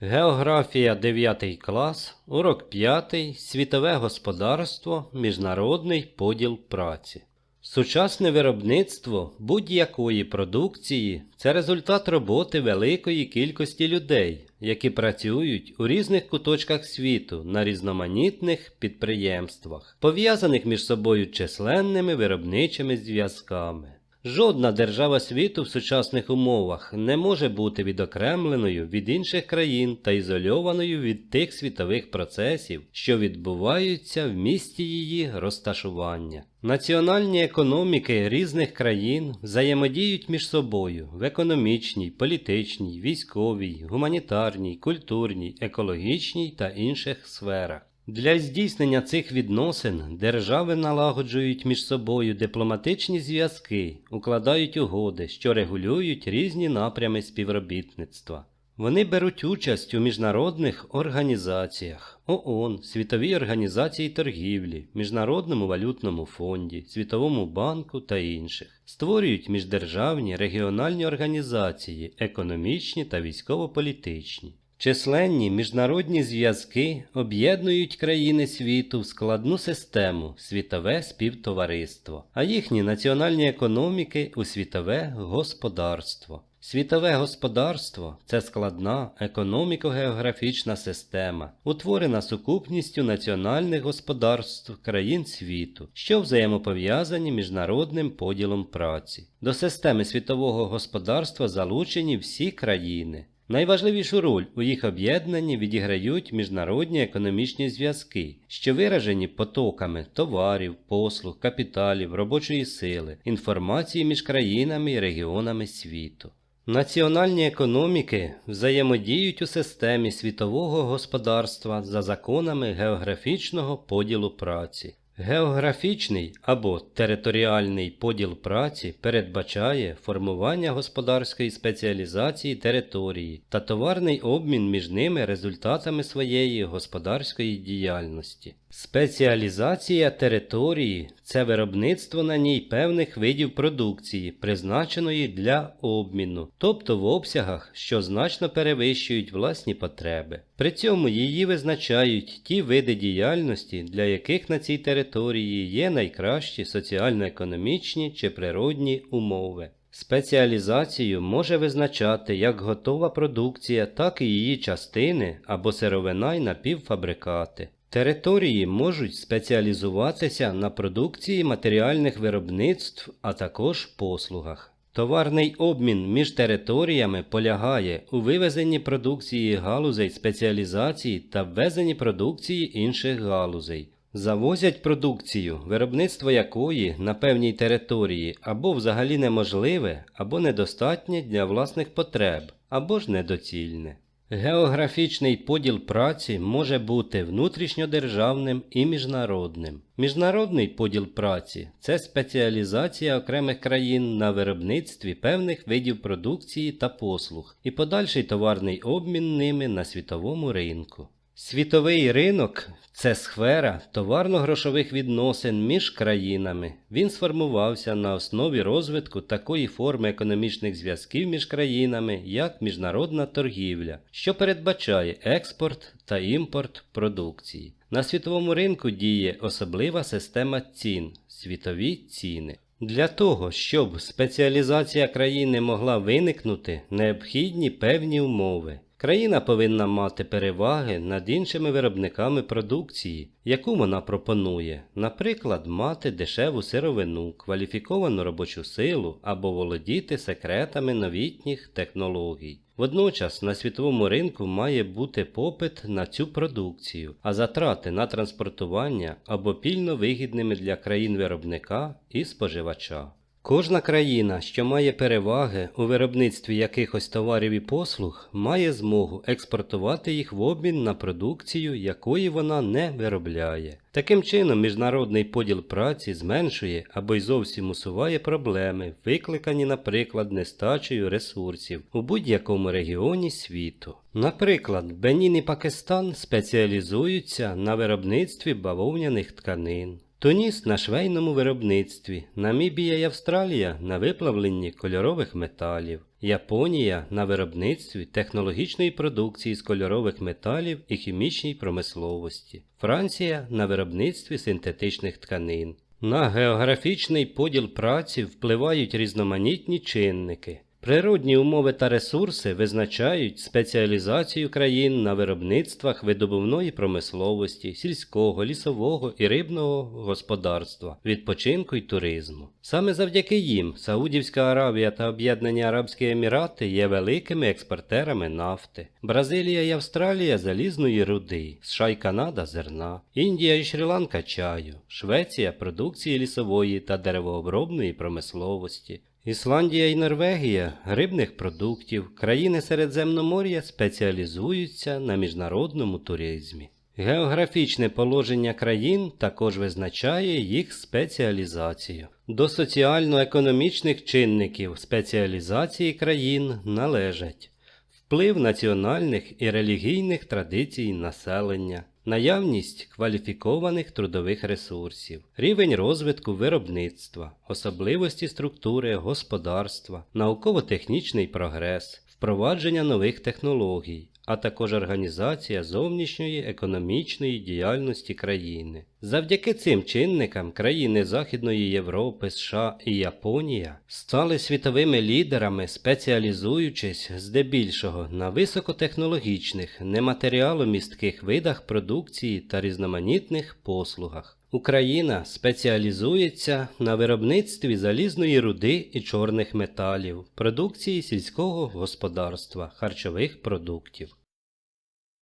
Географія 9 клас, урок 5, світове господарство, міжнародний поділ праці. Сучасне виробництво будь-якої продукції це результат роботи великої кількості людей, які працюють у різних куточках світу на різноманітних підприємствах, пов'язаних між собою численними виробничими зв'язками. Жодна держава світу в сучасних умовах не може бути відокремленою від інших країн та ізольованою від тих світових процесів, що відбуваються в місті її розташування. Національні економіки різних країн взаємодіють між собою в економічній, політичній, військовій, гуманітарній, культурній, екологічній та інших сферах. Для здійснення цих відносин держави налагоджують між собою дипломатичні зв'язки, укладають угоди, що регулюють різні напрями співробітництва. Вони беруть участь у міжнародних організаціях ООН, Світовій організації торгівлі, Міжнародному валютному фонді, Світовому банку та інших, створюють міждержавні регіональні організації, економічні та військово-політичні. Численні міжнародні зв'язки об'єднують країни світу в складну систему світове співтовариство, а їхні національні економіки у світове господарство. Світове господарство це складна економіко-географічна система, утворена сукупністю національних господарств країн світу, що взаємопов'язані міжнародним поділом праці. До системи світового господарства залучені всі країни. Найважливішу роль у їх об'єднанні відіграють міжнародні економічні зв'язки, що виражені потоками товарів, послуг, капіталів, робочої сили, інформації між країнами і регіонами світу. Національні економіки взаємодіють у системі світового господарства за законами географічного поділу праці. Географічний або територіальний поділ праці передбачає формування господарської спеціалізації території та товарний обмін між ними результатами своєї господарської діяльності. Спеціалізація території це виробництво на ній певних видів продукції, призначеної для обміну, тобто в обсягах, що значно перевищують власні потреби. При цьому її визначають ті види діяльності, для яких на цій території є найкращі соціально-економічні чи природні умови. Спеціалізацію може визначати як готова продукція, так і її частини або сировина й напівфабрикати. Території можуть спеціалізуватися на продукції матеріальних виробництв, а також послугах. Товарний обмін між територіями полягає у вивезенні продукції галузей спеціалізації та ввезенні продукції інших галузей. Завозять продукцію, виробництво якої на певній території або взагалі неможливе, або недостатнє для власних потреб, або ж недоцільне. Географічний поділ праці може бути внутрішньодержавним і міжнародним. Міжнародний поділ праці це спеціалізація окремих країн на виробництві певних видів продукції та послуг і подальший товарний обмін ними на світовому ринку. Світовий ринок це сфера товарно-грошових відносин між країнами. Він сформувався на основі розвитку такої форми економічних зв'язків між країнами, як міжнародна торгівля, що передбачає експорт та імпорт продукції. На світовому ринку діє особлива система цін світові ціни. Для того, щоб спеціалізація країни могла виникнути, необхідні певні умови. Країна повинна мати переваги над іншими виробниками продукції, яку вона пропонує, наприклад, мати дешеву сировину, кваліфіковану робочу силу або володіти секретами новітніх технологій. Водночас на світовому ринку має бути попит на цю продукцію, а затрати на транспортування або пільно вигідними для країн виробника і споживача. Кожна країна, що має переваги у виробництві якихось товарів і послуг, має змогу експортувати їх в обмін на продукцію, якої вона не виробляє. Таким чином, міжнародний поділ праці зменшує або й зовсім усуває проблеми, викликані, наприклад, нестачею ресурсів у будь-якому регіоні світу. Наприклад, Бенін і Пакистан спеціалізуються на виробництві бавовняних тканин. Туніс на швейному виробництві, Намібія і Австралія на виплавленні кольорових металів, Японія на виробництві технологічної продукції з кольорових металів і хімічній промисловості, Франція на виробництві синтетичних тканин. На географічний поділ праці впливають різноманітні чинники. Природні умови та ресурси визначають спеціалізацію країн на виробництвах видобувної промисловості, сільського, лісового і рибного господарства, відпочинку й туризму. Саме завдяки їм Саудівська Аравія та Об'єднані Арабські Емірати є великими експортерами нафти, Бразилія і Австралія залізної руди, США й Канада зерна, Індія і Шрі-Ланка чаю, Швеція продукції лісової та деревообробної промисловості. Ісландія і Норвегія рибних продуктів, країни Середземномор'я спеціалізуються на міжнародному туризмі. Географічне положення країн також визначає їх спеціалізацію. До соціально-економічних чинників спеціалізації країн належать вплив національних і релігійних традицій населення, наявність кваліфікованих трудових ресурсів, рівень розвитку виробництва, особливості структури господарства, науково-технічний прогрес, впровадження нових технологій, а також організація зовнішньої економічної діяльності країни. Завдяки цим чинникам країни Західної Європи, США і Японія стали світовими лідерами, спеціалізуючись здебільшого на високотехнологічних, нематеріаломістких видах продукції та різноманітних послугах. Україна спеціалізується на виробництві залізної руди і чорних металів, продукції сільського господарства, харчових продуктів.